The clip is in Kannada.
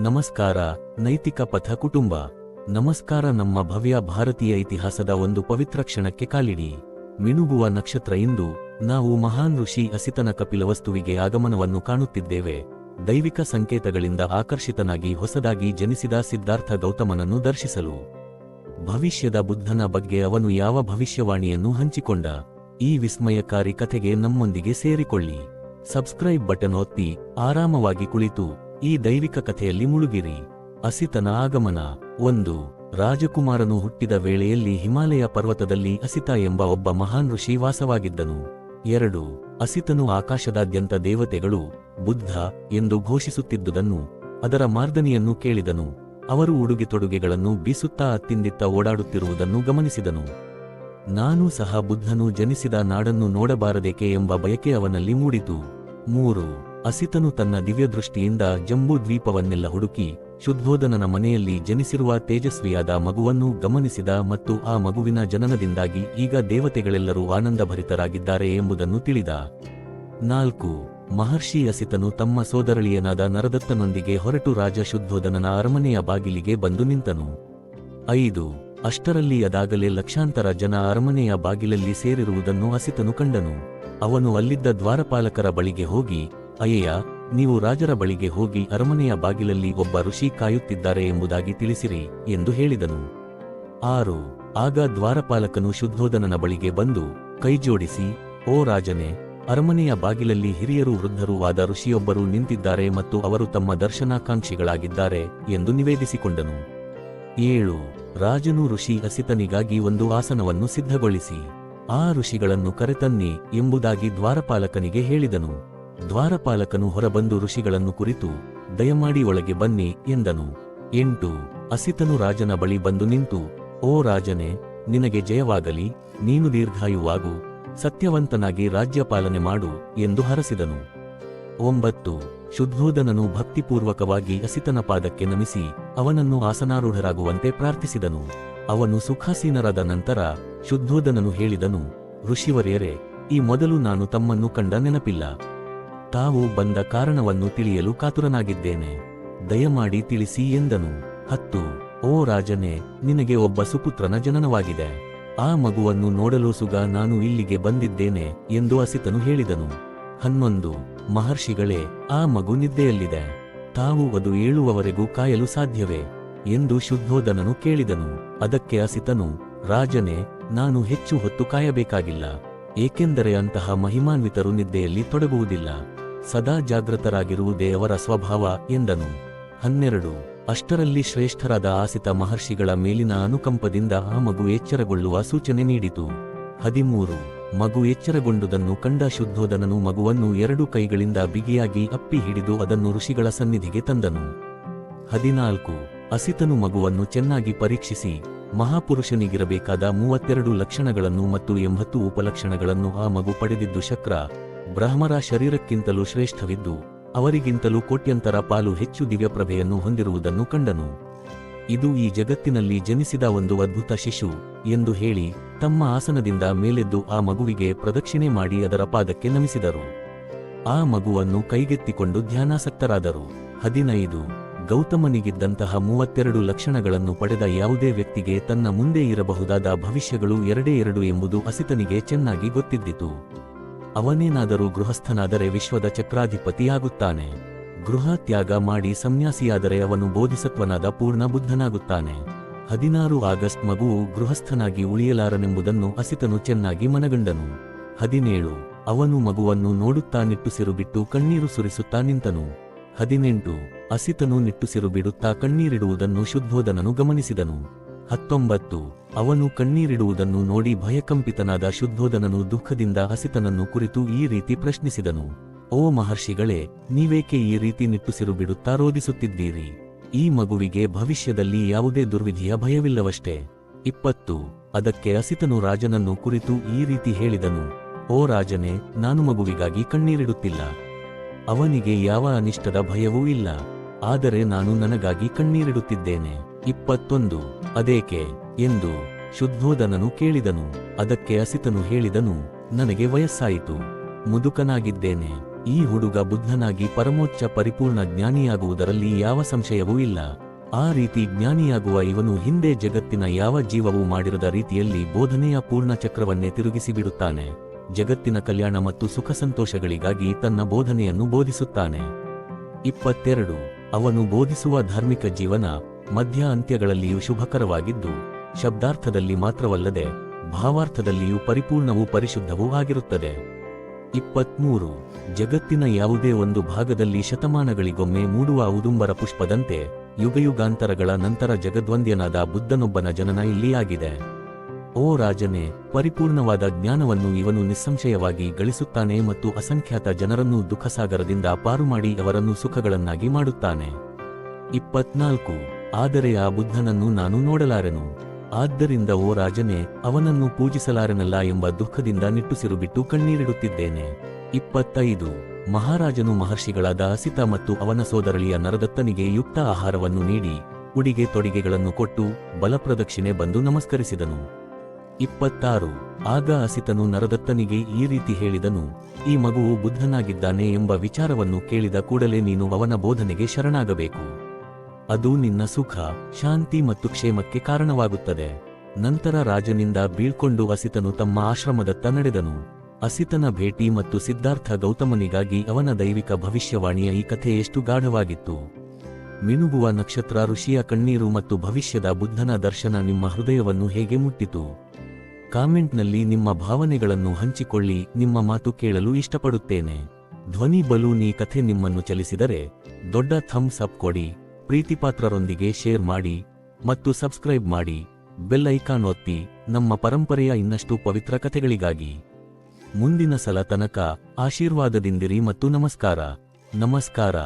ನಮಸ್ಕಾರ, ನೈತಿಕ ಪಥ ಕುಟುಂಬ. ನಮಸ್ಕಾರ ನಮ್ಮ ಭವ್ಯ ಭಾರತೀಯ ಇತಿಹಾಸದ ಒಂದು ಪವಿತ್ರ ಕ್ಷಣಕ್ಕೆ ಕಾಲಿಡಿ. ಮಿನುಗುವ ನಕ್ಷತ್ರ ಇಂದು ನಾವು ಮಹಾನ್ ಋಷಿ ಅಸಿತನ ಕಪಿಲವಸ್ತುವಿಗೆ ಆಗಮನವನ್ನು ಕಾಣುತ್ತಿದ್ದೇವೆ. ದೈವಿಕ ಸಂಕೇತಗಳಿಂದ ಆಕರ್ಷಿತನಾಗಿ ಹೊಸದಾಗಿ ಜನಿಸಿದ ಸಿದ್ಧಾರ್ಥ ಗೌತಮನನ್ನು ದರ್ಶಿಸಲು. ಭವಿಷ್ಯದ ಬುದ್ಧನ ಬಗ್ಗೆ ಅವನು ಯಾವ ಭವಿಷ್ಯವಾಣಿಯನ್ನು ಹಂಚಿಕೊಂಡ? ಈ ವಿಸ್ಮಯಕಾರಿ ಕಥೆಗೆ ನಮ್ಮೊಂದಿಗೆ ಸೇರಿಕೊಳ್ಳಿ. ಸಬ್ಸ್ಕ್ರೈಬ್ ಬಟನ್ ಒತ್ತಿ ಆರಾಮವಾಗಿ ಕುಳಿತು. ಈ ದೈವಿಕ ಕಥೆಯಲ್ಲಿ ಮುಳುಗಿರಿ. ಅಸಿತನ ಆಗಮನ. ಒಂದು, ರಾಜಕುಮಾರನು ಹುಟ್ಟಿದ ವೇಳೆಯಲ್ಲಿ ಹಿಮಾಲಯ ಪರ್ವತದಲ್ಲಿ ಅಸಿತ ಎಂಬ ಒಬ್ಬ ಮಹಾನ್ ಋಷಿ ವಾಸವಾಗಿದ್ದನು. ಎರಡು, ಅಸಿತನು ಆಕಾಶದಾದ್ಯಂತ ದೇವತೆಗಳು, ಬುದ್ಧ, ಎಂದು ಘೋಷಿಸುತ್ತಿದ್ದುದನ್ನು, ಅದರ ಮಾರ್ದನಿಯನ್ನು ಕೇಳಿದನು. ಅವರು ಉಡುಗೆ ತೊಡುಗೆಗಳನ್ನು ಬೀಸುತ್ತಾ ಅತ್ತಿಂದಿತ್ತ ಓಡಾಡುತ್ತಿರುವುದನ್ನು ಗಮನಿಸಿದನು. ನಾನು ಸಹ ಬುದ್ಧನು ಜನಿಸಿದ ನಾಡನ್ನು ನೋಡಬಾರದೇಕೆ ಎಂಬ ಬಯಕೆ ಅವನಲ್ಲಿ ಮೂಡಿತು. ಮೂರು ಅಸಿತನು ತನ್ನ ದಿವ್ಯದೃಷ್ಟಿಯಿಂದ ಜಂಬೂ ದ್ವೀಪವನ್ನೆಲ್ಲ ಹುಡುಕಿ ಶುದ್ಧೋಧನನ ಮನೆಯಲ್ಲಿ ಜನಿಸಿರುವ ತೇಜಸ್ವಿಯಾದ ಮಗುವನ್ನು ಗಮನಿಸಿದ ಮತ್ತು ಆ ಮಗುವಿನ ಜನನದಿಂದಾಗಿ ಈಗ ದೇವತೆಗಳೆಲ್ಲರೂ ಆನಂದಭರಿತರಾಗಿದ್ದಾರೆ ಎಂಬುದನ್ನು ತಿಳಿದ. ನಾಲ್ಕು, ಮಹರ್ಷಿ ಅಸಿತನು ತಮ್ಮ ಸೋದರಳಿಯನಾದ ನರದತ್ತನೊಂದಿಗೆ ಹೊರಟು ರಾಜ ಶುದ್ಧೋಧನನ ಅರಮನೆಯ ಬಾಗಿಲಿಗೆ ಬಂದು ನಿಂತನು. ಐದು, ಅಷ್ಟರಲ್ಲಿ ಅದಾಗಲೇ ಲಕ್ಷಾಂತರ ಜನ ಅರಮನೆಯ ಬಾಗಿಲಲ್ಲಿ ಸೇರಿರುವುದನ್ನು ಅಸಿತನು ಕಂಡನು. ಅವನು ಅಲ್ಲಿದ್ದ ದ್ವಾರಪಾಲಕರ ಬಳಿಗೆ ಹೋಗಿ ಅಯ್ಯಯ್ಯ, ನೀವು ರಾಜರ ಬಳಿಗೆ ಹೋಗಿ ಅರಮನೆಯ ಬಾಗಿಲಲ್ಲಿ ಒಬ್ಬ ಋಷಿ ಕಾಯುತ್ತಿದ್ದಾರೆ ಎಂಬುದಾಗಿ ತಿಳಿಸಿರಿ ಎಂದು ಹೇಳಿದನು. ಆರು, ಆಗ ದ್ವಾರಪಾಲಕನು ಶುದ್ಧೋಧನನ ಬಳಿಗೆ ಬಂದು ಕೈಜೋಡಿಸಿ, ಓ ರಾಜನೇ, ಅರಮನೆಯ ಬಾಗಿಲಲ್ಲಿ ಹಿರಿಯರು ವೃದ್ಧರೂ ಆದ ಋಷಿಯೊಬ್ಬರು ನಿಂತಿದ್ದಾರೆ ಮತ್ತು ಅವರು ತಮ್ಮ ದರ್ಶನಾಕಾಂಕ್ಷಿಗಳಾಗಿದ್ದಾರೆ ಎಂದು ನಿವೇದಿಸಿಕೊಂಡನು. ಏಳು, ರಾಜನು ಋಷಿ ಅಸಿತನಿಗಾಗಿ ಒಂದು ಆಸನವನ್ನು ಸಿದ್ಧಗೊಳಿಸಿ, ಆ ಋಷಿಗಳನ್ನು ಕರೆತನ್ನಿ ಎಂಬುದಾಗಿ ದ್ವಾರಪಾಲಕನಿಗೆ ಹೇಳಿದನು. ದ್ವಾರಪಾಲಕನು ಹೊರಬಂದು ಋಷಿಗಳನ್ನು ಕುರಿತು, ದಯಮಾಡಿ ಒಳಗೆ ಬನ್ನಿ ಎಂದನು. ಎಂಟು, ಅಸಿತನು ರಾಜನ ಬಳಿ ಬಂದು ನಿಂತು, ಓ ರಾಜನೇ, ನಿನಗೆ ಜಯವಾಗಲಿ, ನೀನು ದೀರ್ಘಾಯುವಾಗು, ಸತ್ಯವಂತನಾಗಿ ರಾಜ್ಯಪಾಲನೆ ಮಾಡು ಎಂದು ಹರಸಿದನು. ಒಂಬತ್ತು ಶುದ್ಧೋಧನನು ಭಕ್ತಿಪೂರ್ವಕವಾಗಿ ಅಸಿತನ ಪಾದಕ್ಕೆ ನಮಿಸಿ, ಅವನನ್ನು ಆಸನಾರೂಢರಾಗುವಂತೆ ಪ್ರಾರ್ಥಿಸಿದನು. ಅವನು ಸುಖಾಸೀನರಾದ ನಂತರ ಶುದ್ಧೋಧನನು ಹೇಳಿದನು, ಋಷಿವರ್ಯರೇ, ಈ ಮೊದಲು ನಾನು ತಮ್ಮನ್ನು ಕಂಡ ನೆನಪಿಲ್ಲ. ತಾವು ಬಂದ ಕಾರಣವನ್ನು ತಿಳಿಯಲು ಕಾತುರನಾಗಿದ್ದೇನೆ. ದಯಮಾಡಿ ತಿಳಿಸಿ ಎಂದನು. ಹತ್ತು, ಓ ರಾಜನೇ, ನಿನಗೆ ಒಬ್ಬ ಸುಪುತ್ರನ ಜನನವಾಗಿದೆ. ಆ ಮಗುವನ್ನು ನೋಡಲು ಸುಗ ನಾನು ಇಲ್ಲಿಗೆ ಬಂದಿದ್ದೇನೆ ಎಂದು ಅಸಿತನು ಹೇಳಿದನು. ಹನ್ನೊಂದು, ಮಹರ್ಷಿಗಳೇ, ಆ ಮಗು ನಿದ್ದೆಯಲ್ಲಿದೆ. ತಾವು ಅದು ಏಳುವವರೆಗೂ ಕಾಯಲು ಸಾಧ್ಯವೇ? ಎಂದು ಶುದ್ಧೋಧನನು ಕೇಳಿದನು. ಅದಕ್ಕೆ ಅಸಿತನು, ರಾಜನೇ, ನಾನು ಹೆಚ್ಚು ಹೊತ್ತು ಕಾಯಬೇಕಾಗಿಲ್ಲ. ಏಕೆಂದರೆ ಅಂತಹ ಮಹಿಮಾನ್ವಿತರು ನಿದ್ದೆಯಲ್ಲಿ ತೊಡಗುವುದಿಲ್ಲ. ಸದಾ ಜಾಗೃತರಾಗಿರುವುದೇ ಅವರ ಸ್ವಭಾವ ಎಂದನು. ಹನ್ನೆರಡು. ಅಷ್ಟರಲ್ಲಿ ಶ್ರೇಷ್ಠರಾದ ಆಸಿತ ಮಹರ್ಷಿಗಳ ಮೇಲಿನ ಅನುಕಂಪದಿಂದ ಆ ಮಗು ಎಚ್ಚರಗೊಳ್ಳುವ ಸೂಚನೆ ನೀಡಿತು. ಹದಿಮೂರು. ಮಗು ಎಚ್ಚರಗೊಂಡುದನ್ನು ಕಂಡ ಶುದ್ಧೋದನನು ಮಗುವನ್ನು ಎರಡು ಕೈಗಳಿಂದ ಬಿಗಿಯಾಗಿ ಅಪ್ಪಿ ಹಿಡಿದು ಅದನ್ನು ಋಷಿಗಳ ಸನ್ನಿಧಿಗೆ ತಂದನು. ಹದಿನಾಲ್ಕು. ಅಸಿತನು ಮಗುವನ್ನು ಚೆನ್ನಾಗಿ ಪರೀಕ್ಷಿಸಿ, ಮಹಾಪುರುಷನಿಗಿರಬೇಕಾದ ಮೂವತ್ತೆರಡು ಲಕ್ಷಣಗಳನ್ನು ಮತ್ತು ಎಂಬತ್ತು ಉಪಲಕ್ಷಣಗಳನ್ನು ಆ ಮಗು ಪಡೆದಿದ್ದು ಶಕ್ರ. ಬ್ರಹ್ಮರ ಶರೀರಕ್ಕಿಂತಲೂ ಶ್ರೇಷ್ಠವಿದ್ದು, ಅವರಿಗಿಂತಲೂ ಕೋಟ್ಯಂತರ ಪಾಲು ಹೆಚ್ಚು ದಿವ್ಯಪ್ರಭೆಯನ್ನು ಹೊಂದಿರುವುದನ್ನು ಕಂಡನು. ಇದು ಈ ಜಗತ್ತಿನಲ್ಲಿ ಜನಿಸಿದ ಒಂದು ಅದ್ಭುತ ಶಿಶು ಎಂದು ಹೇಳಿ ತಮ್ಮ ಆಸನದಿಂದ ಮೇಲೆದ್ದು ಆ ಮಗುವಿಗೆ ಪ್ರದಕ್ಷಿಣೆ ಮಾಡಿ ಅದರ ಪಾದಕ್ಕೆ ನಮಿಸಿದರು. ಆ ಮಗುವನ್ನು ಕೈಗೆತ್ತಿಕೊಂಡು ಧ್ಯಾನಾಸಕ್ತರಾದರು. ಹದಿನೈದು. ಗೌತಮನಿಗಿದ್ದಂತಹ ಮೂವತ್ತೆರಡು ಲಕ್ಷಣಗಳನ್ನು ಪಡೆದ ಯಾವುದೇ ವ್ಯಕ್ತಿಗೆ ತನ್ನ ಮುಂದೆ ಇರಬಹುದಾದ ಭವಿಷ್ಯಗಳು ಎರಡೇ ಎರಡು ಎಂಬುದು ಅಸಿತನಿಗೆ ಚೆನ್ನಾಗಿ ಗೊತ್ತಿದ್ದಿತು. ಅವನೇನಾದರೂ ಗೃಹಸ್ಥನಾದರೆ ವಿಶ್ವದ ಚಕ್ರಾಧಿಪತಿಯಾಗುತ್ತಾನೆ. ಗೃಹ ತ್ಯಾಗ ಮಾಡಿ ಸನ್ಯಾಸಿಯಾದರೆ ಅವನು ಬೋಧಿಸತ್ವನಾದ ಪೂರ್ಣ ಬುದ್ಧನಾಗುತ್ತಾನೆ. ಹದಿನಾರು ಆಗಸ್ಟ್ ಮಗುವು ಗೃಹಸ್ಥನಾಗಿ ಉಳಿಯಲಾರನೆಂಬುದನ್ನು ಅಸಿತನು ಚೆನ್ನಾಗಿ ಮನಗಂಡನು. ಹದಿನೇಳು, ಅವನು ಮಗುವನ್ನು ನೋಡುತ್ತಾ ನಿಟ್ಟುಸಿರು ಬಿಟ್ಟು ಕಣ್ಣೀರು ಸುರಿಸುತ್ತಾ ನಿಂತನು. ಹದಿನೆಂಟು ಅಸಿತನು ನಿಟ್ಟುಸಿರು ಬಿಡುತ್ತಾ ಕಣ್ಣೀರಿಡುವುದನ್ನು ಶುದ್ಧೋಧನನು ಗಮನಿಸಿದನು. ಹತ್ತೊಂಬತ್ತು. ಅವನು ಕಣ್ಣೀರಿಡುವುದನ್ನು ನೋಡಿ ಭಯಕಂಪಿತನಾದ ಶುದ್ಧೋಧನನು ದುಃಖದಿಂದ ಹಸಿತನನ್ನು ಕುರಿತು ಈ ರೀತಿ ಪ್ರಶ್ನಿಸಿದನು. ಓ ಮಹರ್ಷಿಗಳೇ, ನೀವೇಕೆ ಈ ರೀತಿ ನಿಟ್ಟುಸಿರು ಬಿಡುತ್ತಾ ರೋಧಿಸುತ್ತಿದ್ದೀರಿ? ಈ ಮಗುವಿಗೆ ಭವಿಷ್ಯದಲ್ಲಿ ಯಾವುದೇ ದುರ್ವಿಧಿಯ ಭಯವಿಲ್ಲವಷ್ಟೇ. ಇಪ್ಪತ್ತು. ಅದಕ್ಕೆ ಹಸಿತನು ರಾಜನನ್ನು ಕುರಿತು ಈ ರೀತಿ ಹೇಳಿದನು. ಓ ರಾಜನೇ, ನಾನು ಮಗುವಿಗಾಗಿ ಕಣ್ಣೀರಿಡುತ್ತಿಲ್ಲ. ಅವನಿಗೆ ಯಾವ ಅನಿಷ್ಟದ ಭಯವೂ ಇಲ್ಲ. ಆದರೆ ನಾನು ನನಗಾಗಿ ಕಣ್ಣೀರಿಡುತ್ತಿದ್ದೇನೆ. ಇಪ್ಪತ್ತೊಂದು. ಅದೇಕೆ? ಎಂದು ಶುದ್ಧೋಧನನು ಕೇಳಿದನು. ಅದಕ್ಕೆ ಅಸಿತನು ಹೇಳಿದನು, ನನಗೆ ವಯಸ್ಸಾಯಿತು. ಮುದುಕನಾಗಿದ್ದೇನೆ. ಈ ಹುಡುಗ ಬುದ್ಧನಾಗಿ ಪರಮೋಚ್ಚ ಪರಿಪೂರ್ಣ ಜ್ಞಾನಿಯಾಗುವುದರಲ್ಲಿ ಯಾವ ಸಂಶಯವೂ ಇಲ್ಲ. ಆ ರೀತಿ ಜ್ಞಾನಿಯಾಗುವ ಇವನು ಹಿಂದೆ ಜಗತ್ತಿನ ಯಾವ ಜೀವವೂ ಮಾಡಿರದ ರೀತಿಯಲ್ಲಿ ಬೋಧನೆಯ ಪೂರ್ಣ ಚಕ್ರವನ್ನೇ ತಿರುಗಿಸಿಬಿಡುತ್ತಾನೆ. ಜಗತ್ತಿನ ಕಲ್ಯಾಣ ಮತ್ತು ಸುಖ ಸಂತೋಷಗಳಿಗಾಗಿ ತನ್ನ ಬೋಧನೆಯನ್ನು ಬೋಧಿಸುತ್ತಾನೆ. ಇಪ್ಪತ್ತೆರಡು. ಅವನು ಬೋಧಿಸುವ ಧಾರ್ಮಿಕ ಜೀವನ ಮಧ್ಯ ಅಂತ್ಯಗಳಲ್ಲಿಯೂ ಶುಭಕರವಾಗಿದ್ದು, ಶಬ್ದಾರ್ಥದಲ್ಲಿ ಮಾತ್ರವಲ್ಲದೆ ಭಾವಾರ್ಥದಲ್ಲಿಯೂ ಪರಿಪೂರ್ಣವೂ ಪರಿಶುದ್ಧವೂ ಆಗಿರುತ್ತದೆ. ಇಪ್ಪತ್ಮೂರು. ಜಗತ್ತಿನ ಯಾವುದೇ ಒಂದು ಭಾಗದಲ್ಲಿ ಶತಮಾನಗಳಿಗೊಮ್ಮೆ ಮೂಡುವ ಉದುಂಬರ ಪುಷ್ಪದಂತೆ ಯುಗಯುಗಾಂತರಗಳ ನಂತರ ಜಗದ್ವಂದ್ಯನಾದ ಬುದ್ಧನೊಬ್ಬನ ಜನನ ಇಲ್ಲಿಯಾಗಿದೆ ಓ ರಾಜನೇ, ಪರಿಪೂರ್ಣವಾದ ಜ್ಞಾನವನ್ನು ಇವನು ನಿಸ್ಸಂಶಯವಾಗಿ ಗಳಿಸುತ್ತಾನೆ ಮತ್ತು ಅಸಂಖ್ಯಾತ ಜನರನ್ನು ದುಃಖಸಾಗರದಿಂದ ಪಾರು ಮಾಡಿ ಅವರನ್ನು ಸುಖಗಳನ್ನಾಗಿ ಮಾಡುತ್ತಾನೆ. ಇಪ್ಪತ್ನಾಲ್ಕು. ಆದರೆ ಆ ಬುದ್ಧನನ್ನು ನಾನು ನೋಡಲಾರೆನು. ಆದ್ದರಿಂದ ಓ ರಾಜನೇ, ಅವನನ್ನು ಪೂಜಿಸಲಾರೆನಲ್ಲ ಎಂಬ ದುಃಖದಿಂದ ನಿಟ್ಟುಸಿರು ಬಿಟ್ಟು ಕಣ್ಣೀರಿಡುತ್ತಿದ್ದೇನೆ. ಇಪ್ಪತ್ತೈದು. ಮಹಾರಾಜನು ಮಹರ್ಷಿಗಳಾದ ಅಸಿತ ಮತ್ತು ಅವನ ಸೋದರಳಿಯ ನರದತ್ತನಿಗೆ ಯುಕ್ತ ಆಹಾರವನ್ನು ನೀಡಿ, ಉಡಿಗೆ ತೊಡಿಗೆಗಳನ್ನು ಕೊಟ್ಟು ಬಲಪ್ರದಕ್ಷಿಣೆ ಬಂದು ನಮಸ್ಕರಿಸಿದನು. ಇಪ್ಪತ್ತಾರು. ಆಗ ಅಸಿತನು ನರದತ್ತನಿಗೆ ಈ ರೀತಿ ಹೇಳಿದನು, ಈ ಮಗುವು ಬುದ್ಧನಾಗಿದ್ದಾನೆ ಎಂಬ ವಿಚಾರವನ್ನು ಕೇಳಿದ ಕೂಡಲೇ ನೀನು ಅವನ ಬೋಧನೆಗೆ ಶರಣಾಗಬೇಕು. ಅದು ನಿನ್ನ ಸುಖ, ಶಾಂತಿ ಮತ್ತು ಕ್ಷೇಮಕ್ಕೆ ಕಾರಣವಾಗುತ್ತದೆ. ನಂತರ ರಾಜನಿಂದ ಬೀಳ್ಕೊಂಡು ಅಸಿತನು ತಮ್ಮ ಆಶ್ರಮದತ್ತ ನಡೆದನು. ಅಸಿತನ ಭೇಟಿ ಮತ್ತು ಸಿದ್ಧಾರ್ಥ ಗೌತಮನಿಗಾಗಿ ಅವನ ದೈವಿಕ ಭವಿಷ್ಯವಾಣಿಯ ಈ ಕಥೆ ಎಷ್ಟು ಗಾಢವಾಗಿತ್ತು. ಮಿನುಗುವ ನಕ್ಷತ್ರ ಋಷಿಯ ಕಣ್ಣೀರು ಮತ್ತು ಭವಿಷ್ಯದ ಬುದ್ಧನ ದರ್ಶನ ನಿಮ್ಮ ಹೃದಯವನ್ನು ಹೇಗೆ ಮುಟ್ಟಿತು? ಕಾಮೆಂಟ್ನಲ್ಲಿ ನಿಮ್ಮ ಭಾವನೆಗಳನ್ನು ಹಂಚಿಕೊಳ್ಳಿ, ನಿಮ್ಮ ಮಾತು ಕೇಳಲು ಇಷ್ಟಪಡುತ್ತೇನೆ. ಧ್ವನಿ ಬಲೂನ್ ಈ ಕಥೆ ನಿಮ್ಮನ್ನು ಚಲಿಸಿದರೆ, ದೊಡ್ಡ ಥಮ್ಸ್ ಅಪ್ ಕೊಡಿ. ಪ್ರೀತಿಪಾತ್ರರೊಂದಿಗೆ ಶೇರ್ ಮಾಡಿ ಮತ್ತು ಸಬ್ಸ್ಕ್ರೈಬ್ ಮಾಡಿ ಬೆಲ್ ಐಕಾನ್ ಒತ್ತಿ ನಮ್ಮ ಪರಂಪರೆಯ ಇನ್ನಷ್ಟು ಪವಿತ್ರ ಕಥೆಗಳಿಗಾಗಿ. ಮುಂದಿನ ಸಲ ತನಕ ಆಶೀರ್ವಾದದಿಂದಿರಿ ಮತ್ತು ನಮಸ್ಕಾರ. ನಮಸ್ಕಾರ.